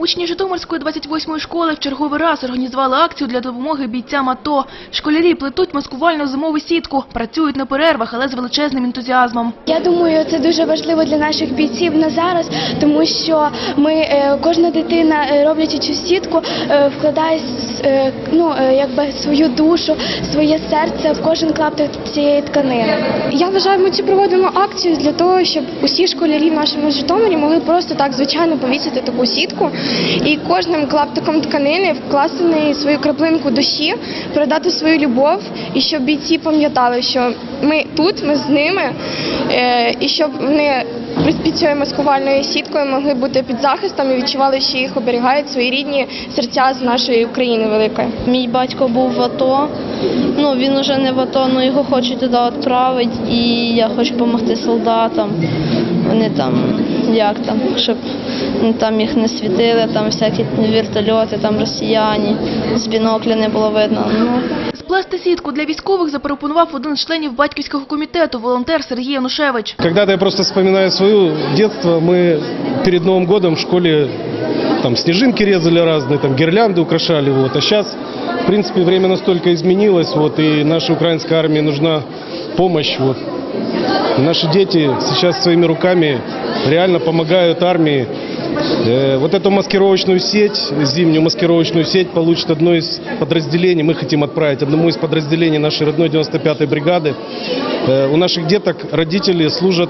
Учні Житомирської 28-ї школи в черговий раз організували акцію для допомоги бійцям АТО. Школярі плетуть маскувальну зимову сітку, працюють на перервах, але з величезним ентузіазмом. Я думаю, це дуже важливо для наших бійців на зараз, тому що ми е, кожна дитина, е, роблячи цю сітку, е, вкладає ну е, якби свою душу, своє серце в кожен клаптик цієї тканини. Я вважаю, ми цю проводимо акцію для того, щоб усі школярі в нашому Житомирі могли просто так звичайно повісити таку сітку і кожним клаптиком тканини вкласти неї свою краплинку душі, передати свою любов, і щоб бійці пам'ятали, що ми тут, ми з ними, е, і щоб вони під цією маскувальною сіткою могли бути під захистом і відчували, що їх оберігають свої рідні серця з нашої України великої. Мій батько був в АТО. Ну він уже не в АТО, але його хочуть туди відправити, і я хочу допомогти солдатам. Вони там як там, щоб ну, там їх не світили, там всякі вертольоти, там росіяни, з бінокля не було видно. Ну, Сплести сітку для військових запропонував один з членів батьківського комітету, волонтер Сергій Янушевич. Когда-то я просто вспоминаю свое детство, мы перед Новым годом в школе там снежинки резали разные, там гирлянды украшали, вот. А сейчас, в принципе, время настолько изменилось, вот, и нашей украинской армии нужна помощь, вот. И наши дети сейчас своими руками реально помогают армии. Э, Вот эту маскировочную сеть, зимнюю маскировочную сеть получит одно из подразделений, мы хотим отправить одному из подразделений нашей родной 95-й бригады. Э, У наших деток родители служат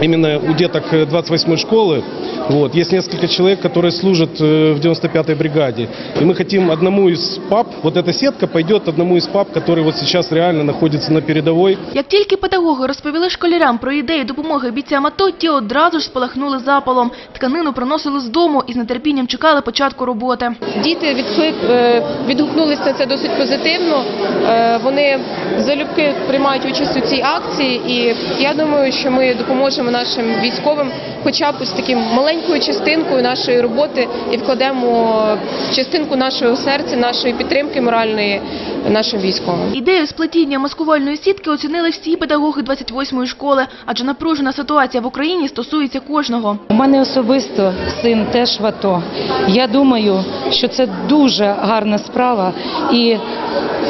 именно у деток э, 28-й школы. Вот. Есть несколько человек, которые служат э, в 95-й бригаде. И мы хотим одному из пап, вот эта сетка пойдет одному из пап, который вот сейчас реально находится на передовой. Як тільки педагоги розповіли школярам про ідею допомоги бійцям АТО, ті одразу ж спалахнули запалом. Тканину приносили з дому і з нетерпінням чекали початку роботи. Діти відклик, е, відгукнулися на це досить позитивно. Е, Вони залюбки приймають участь у цій акції, і я думаю, що ми допоможемо нашим військовим, хоча б з таким маленькою частинкою нашої роботи, і вкладемо частинку нашого серця, нашої підтримки моральної нашим військовим. Ідею сплетіння маскувальної сітки оцінили всі педагоги 28-ї школи, адже напружена ситуація в Україні стосується кожного. У мене особисто син теж в АТО. Я думаю, що це дуже гарна справа, і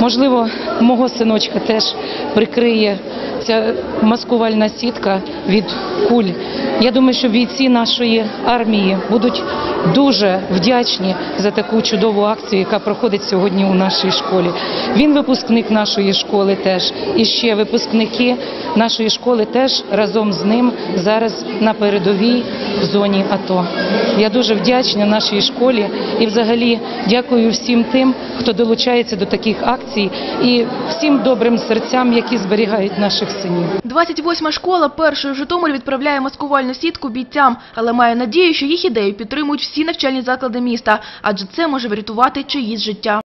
можливо, мого синочка теж прикриє ця маскувальна сітка від куль. Я думаю, що бійці нашої армії будуть дуже вдячні за таку чудову акцію, яка проходить сьогодні у нашій школі. Він випускник нашої школи теж, і ще випускники нашої школи теж разом з ним зараз на передовій в зоні АТО. Я дуже вдячна нашій школі і взагалі дякую всім тим, хто долучається до таких акцій, і всім добрим серцям, які зберігають наших синів. 28-ма школа першою в Житомирі відправляє маскувальну сітку бійцям, але має надію, що їх ідею підтримують всі навчальні заклади міста, адже це може врятувати чиїсь життя.